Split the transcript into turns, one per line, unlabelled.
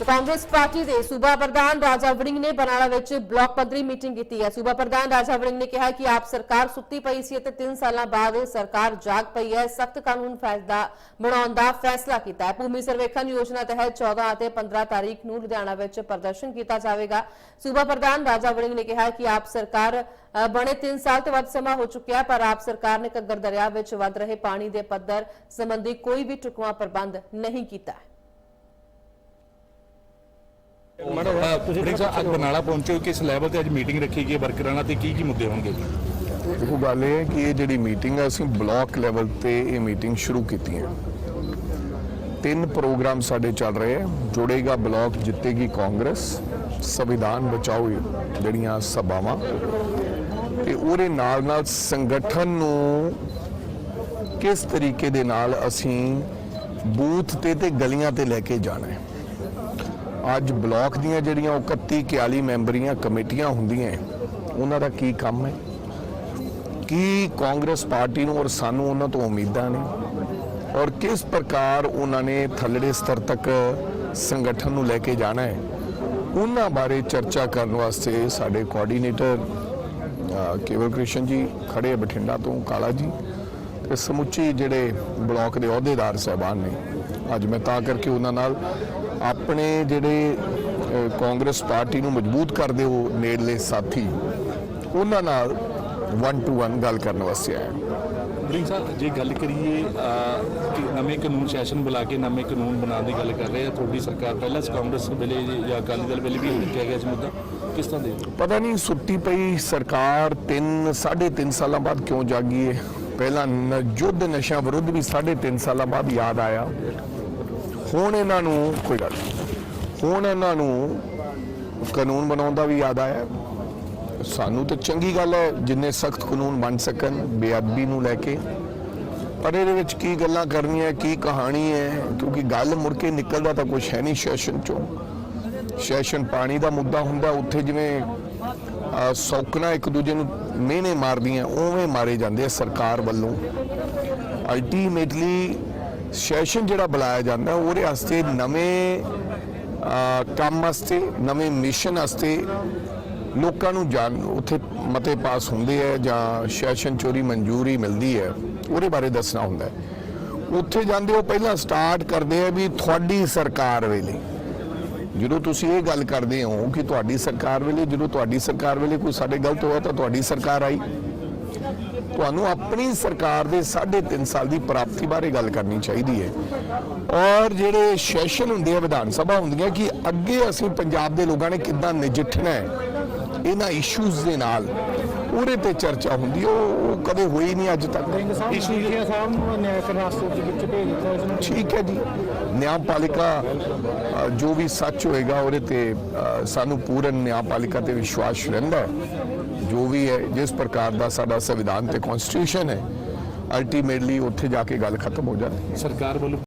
ਸੋ Congress party ਦੇ ਸੂਬਾ ਪ੍ਰਧਾਨ ਰਾਜਾ ਵੜਿੰਗ ਨੇ ਬਰਨਾਲਾ ਵਿੱਚ ਬਲਾਕ ਪੱਧਰੀ ਮੀਟਿੰਗ ਕੀਤੀ ਹੈ ਸੂਬਾ ਪ੍ਰਧਾਨ ਰਾਜਾ ਵੜਿੰਗ ਨੇ ਕਿਹਾ ਕਿ ਆਪ ਸਰਕਾਰ ਸੁੱਤੀ ਪਈ ਸੀ ਅਤੇ 3 ਸਾਲਾਂ ਬਾਅਦ ਸਰਕਾਰ ਜਾਗ ਪਈ ਹੈ ਸਖਤ ਕਾਨੂੰਨ ਫੈਸਲਾ ਬਣਾਉਣ ਦਾ ਫੈਸਲਾ ਕੀਤਾ ਹੈ ਭੂਮੀ ਸਰਵੇਖਣ ਯੋਜਨਾ ਤਹਿਤ 14 ਅਤੇ 15 ਤਾਰੀਖ ਨੂੰ ਲੁਧਿਆਣਾ ਵਿੱਚ ਪ੍ਰਦਰਸ਼ਨ ਕੀਤਾ ਜਾਵੇਗਾ ਸੂਬਾ ਪ੍ਰਧਾਨ ਰਾਜਾ ਵੜਿੰਗ ਨੇ ਕਿਹਾ ਕਿ ਆਪ ਸਰਕਾਰ ਅ, ਬਣੇ 3 ਸਾਲ ਤੋਂ ਵੱਧ ਸਮਾਂ ਹੋ ਚੁੱਕਿਆ ਹੈ, ਪਰ ਆਪ ਸਰਕਾਰ ਨੇ ਘੱਗਰ ਦਰਿਆ ਵਿੱਚ ਵੱਧ ਰਹੇ ਪਾਣੀ ਦੇ ਪੱਧਰ ਸੰਬੰਧੀ ਕੋਈ ਵੀ ਟੁਕਵਾ ਪ੍ਰਬੰਧ ਨਹੀਂ ਕੀਤਾ ਹੈ
ਮੈਡਮ ਤੁਸੀਂ ਅੱਜ ਬਰਨਾਲਾ ਪਹੁੰਚੇ ਹੋ? ਕਿਸ ਲੈਵਲ ਤੇ ਅੱਜ ਮੀਟਿੰਗ ਰੱਖੀ ਗਈ ਹੈ ਵਰਕਰਾਂ ਨਾਲ ਤੇ ਕੀ ਕੀ ਮੁੱਦੇ ਹੋਣਗੇ? ਜੀ
ਦੇਖੋ ਗੱਲ ਇਹ ਹੈ ਕਿ ਇਹ ਜਿਹੜੀ ਮੀਟਿੰਗ ਹੈ ਅਸੀਂ ਬਲਾਕ ਲੈਵਲ ਤੇ ਇਹ ਮੀਟਿੰਗ ਸ਼ੁਰੂ ਕੀਤੀ ਹੈ। ਤਿੰਨ ਪ੍ਰੋਗਰਾਮ ਸਾਡੇ ਚੱਲ ਰਹੇ ਹੈ। ਜੁੜੇਗਾ ਬਲਾਕ ਜਿੱਤੇਗੀ ਕਾਂਗਰਸ। ਸੰਵਿਧਾਨ ਬਚਾਓ ਜਿਹੜੀਆਂ ਸਭਾਵਾਂ। ਤੇ ਉਹਦੇ ਨਾਲ ਨਾਲ ਸੰਗਠਨ ਨੂੰ ਕਿਸ ਤਰੀਕੇ ਦੇ ਨਾਲ ਅਸੀਂ ਬੂਥ ਤੇ ਤੇ ਗਲੀਆਂ ਤੇ ਲੈ ਕੇ ਜਾਣਾ ਹੈ? ਅੱਜ ਬਲਾਕ ਦੀਆਂ ਜਿਹੜੀਆਂ ਉਹ 31 41 ਮੈਂਬਰੀਆਂ ਕਮੇਟੀਆਂ ਹੁੰਦੀਆਂ ਉਹਨਾਂ ਦਾ ਕੀ ਕੰਮ ਹੈ? ਕੀ ਕਾਂਗਰਸ ਪਾਰਟੀ ਨੂੰ ਔਰ ਸਾਨੂੰ ਉਹਨਾਂ ਤੋਂ ਉਮੀਦਾਂ ਨੇ? ਔਰ ਕਿਸ ਪ੍ਰਕਾਰ ਉਹਨਾਂ ਨੇ ਥੱਲੜੇ ਸਤਰ ਤੱਕ ਸੰਗਠਨ ਨੂੰ ਲੈ ਕੇ ਜਾਣਾ ਹੈ? ਉਹਨਾਂ ਬਾਰੇ ਚਰਚਾ ਕਰਨ ਵਾਸਤੇ ਸਾਡੇ ਕੋਆਰਡੀਨੇਟਰ ਕੇਵਲ ਕ੍ਰਿਸ਼ਨ ਜੀ ਖੜੇ ਬਠਿੰਡਾ ਤੋਂ, ਕਾਲਾ ਜੀ ਤੇ ਸਮੁੱਚੀ ਜਿਹੜੇ ਬਲਾਕ ਦੇ ਅਹੁਦੇਦਾਰ ਸਹਿਬਾਨ ਨੇ। ਅੱਜ ਮੈਂ ਤਾਂ ਕਰਕੇ ਉਹਨਾਂ ਨਾਲ ਆਪਣੇ ਜਿਹੜੇ ਕਾਂਗਰਸ ਪਾਰਟੀ ਨੂੰ ਮਜ਼ਬੂਤ ਕਰਦੇ ਹੋ ਨੇੜਲੇ ਸਾਥੀ ਉਹਨਾਂ ਨਾਲ 1 ਟੂ 1 ਗੱਲ ਕਰਨ ਵਾਸਤੇ ਆਇਆ।
ਬ੍ਰਿੰਗ ਸਾਹਿਬ ਜੇ ਗੱਲ ਕਰੀਏ ਕਿ ਨਵੇਂ ਕਾਨੂੰਨ ਸੈਸ਼ਨ ਬੁਲਾ ਕੇ ਨਵੇਂ ਕਾਨੂੰਨ ਬਣਾਉਣ ਦੀ ਗੱਲ ਕਰ ਰਹੇ ਆ ਤੁਹਾਡੀ ਸਰਕਾਰ ਪਹਿਲਾਂ ਕਾਂਗਰਸ ਵੇਲੇ ਜਾਂ ਅਕਾਲੀ ਦਲ ਵੇਲੇ ਵੀ ਰੱਖਿਆ ਗਿਆ ਇਸ ਮੁੱਦਾ ਕਿਸ ਤਰ੍ਹਾਂ ਦੇ?
ਪਤਾ ਨਹੀਂ ਸੁੱਤੀ ਪਈ ਸਰਕਾਰ 3 3.5 ਸਾਲਾਂ ਬਾਅਦ ਕਿਉਂ ਜਾਗੀ ਹੈ ਪਹਿਲਾਂ ਯੁੱਧ ਨਸ਼ਾ ਵਿਰੁੱਧ ਵੀ 3.5 ਸਾਲਾਂ ਬਾਅਦ ਯਾਦ ਆਇਆ। ਹੁਣ ਇਹਨਾਂ ਨੂੰ ਕੋਈ ਗੱਲ ਨਹੀਂ। ਹੁਣ ਇਹਨਾਂ ਨੂੰ ਕਾਨੂੰਨ ਬਣਾਉਣ ਦਾ ਵੀ ਯਾਦ ਆਇਆ। ਸਾਨੂੰ ਤਾਂ ਚੰਗੀ ਗੱਲ ਹੈ ਜਿੰਨੇ ਸਖਤ ਕਾਨੂੰਨ ਬਣ ਸਕਣ ਬੇਅਦਬੀ ਨੂੰ ਲੈ ਕੇ। ਪਰ ਇਹਦੇ ਵਿੱਚ ਕੀ ਗੱਲਾਂ ਕਰਨੀਆਂ ਕੀ ਕਹਾਣੀ ਹੈ? ਕਿਉਂਕਿ ਗੱਲ ਮੁੜ ਕੇ ਨਿਕਲਦਾ ਤਾਂ ਕੁਝ ਹੈ ਨਹੀਂ ਸੈਸ਼ਨ ਚੋਂ। ਸੈਸ਼ਨ ਪਾਣੀ ਦਾ ਮੁੱਦਾ ਹੁੰਦਾ ਉੱਥੇ ਜਿਵੇਂ ਅਹ, ਸੌਕਣਾ ਇੱਕ ਦੂਜੇ ਨੂੰ ਮਿਹਨੇ ਮਾਰਦੀਆਂ ਉਵੇਂ ਮਾਰੇ ਜਾਂਦੇ ਆ ਸਰਕਾਰ ਵੱਲੋਂ। ਅਲਟੀਮੇਟਲੀ ਸੈਸ਼ਨ ਜਿਹੜਾ ਬੁਲਾਇਆ ਜਾਂਦਾ, ਉਹਦੇ ਵਾਸਤੇ ਨਵੇਂ ਕੰਮ ਵਾਸਤੇ, ਨਵੇਂ ਮਿਸ਼ਨ ਵਾਸਤੇ ਲੋਕਾਂ ਨੂੰ ਜਾਣ, ਉੱਥੇ ਮਤੇ ਪਾਸ ਹੁੰਦੇ ਆ ਜਾਂ ਸੈਸ਼ਨ ਚੋਰੀ ਮਨਜ਼ੂਰੀ ਮਿਲਦੀ ਹੈ, ਉਹਦੇ ਬਾਰੇ ਦੱਸਣਾ ਹੁੰਦਾ ਹੈ। ਉੱਥੇ ਜਾਂਦੇ ਉਹ ਪਹਿਲਾਂ ਸਟਾਰਟ ਕਰਦੇ ਆ ਵੀ ਤੁਹਾਡੀ ਸਰਕਾਰ ਵੇਲੇ। ਜਦੋਂ ਤੁਸੀਂ ਇਹ ਗੱਲ ਕਰਦੇ ਹੋ ਕਿ ਤੁਹਾਡੀ ਸਰਕਾਰ ਵੇਲੇ, ਜਦੋਂ ਤੁਹਾਡੀ ਸਰਕਾਰ ਵੇਲੇ ਕੋਈ ਸਾਡੇ ਗਲਤ ਹੋਇਆ ਤਾਂ ਤੁਹਾਡੀ ਸਰਕਾਰ ਆਈ। ਤੁਹਾਨੂੰ ਆਪਣੀ ਸਰਕਾਰ ਦੇ 3.5 ਸਾਲ ਦੀ ਪ੍ਰਾਪਤੀ ਬਾਰੇ ਗੱਲ ਕਰਨੀ ਚਾਹੀਦੀ ਹੈ। ਔਰ ਜਿਹੜੇ ਸੈਸ਼ਨ ਹੁੰਦੇ ਆ ਵਿਧਾਨ ਸਭਾ ਹੁੰਦੀਆਂ ਕਿ ਅੱਗੇ ਅਸੀਂ ਪੰਜਾਬ ਦੇ ਲੋਕਾਂ ਨੇ ਕਿੱਦਾਂ ਨਜਿੱਠਣਾ ਹੈ ਇਹਨਾਂ ਇਸ਼ੂਜ਼ ਦੇ ਨਾਲ ਉਹਦੇ ਤੇ ਚਰਚਾ ਹੁੰਦੀ ਉਹ ਕਦੇ ਹੋਈ ਨਹੀਂ ਅੱਜ ਤੱਕ। ਠੀਕ ਹੈ ਜੀ। ਨਿਆਂਪਾਲਿਕਾ ਅ, ਜੋ ਵੀ ਸੱਚ ਹੋਏਗਾ ਉਹਦੇ ਤੇ ਸਾਨੂੰ ਪੂਰਨ ਨਿਆਂਪਾਲਿਕਾ ਤੇ ਵਿਸ਼ਵਾਸ ਰਹਿੰਦਾ ਹੈ। ਜੋ ਵੀ ਹੈ, ਜਿਸ ਪ੍ਰਕਾਰ ਦਾ ਸਾਡਾ ਸੰਵਿਧਾਨ ਤੇ ਕਨਸਟੀਟਿਊਸ਼ਨ ਹੈ ਅਲਟੀਮੇਟਲੀ ਉੱਥੇ ਜਾ ਕੇ ਗੱਲ ਖਤਮ ਹੋ ਜਾਂਦੀ ਹੈ।
ਸਰਕਾਰ ਵੱਲੋਂ